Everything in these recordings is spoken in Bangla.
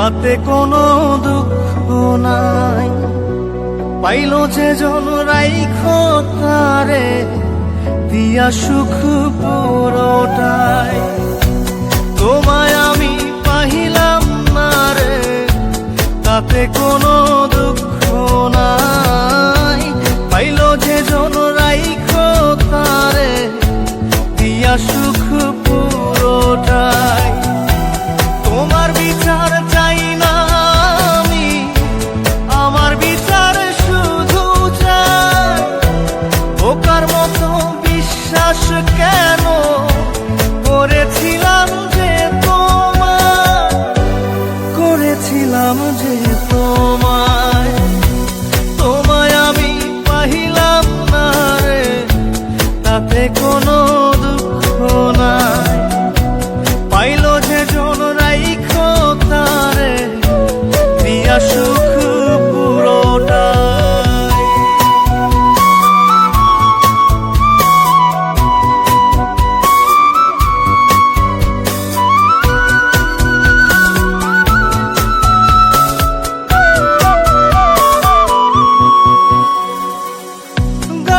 তাতে কোনো দুঃখ নাই। পাইল যে জন রাইখ দিয়া সুখ পুরোটাই। তোমায় আমি পাহিলাম না রে, তাতে কোনো দুঃখ নাই। পাইল যে জন রাইখ দিয়া সুখ পুরোটাই করেছিলাম যে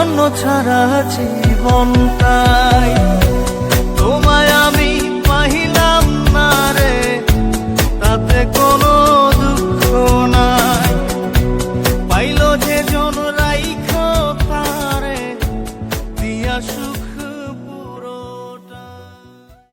অন্য ছাড়া জীবনটাই।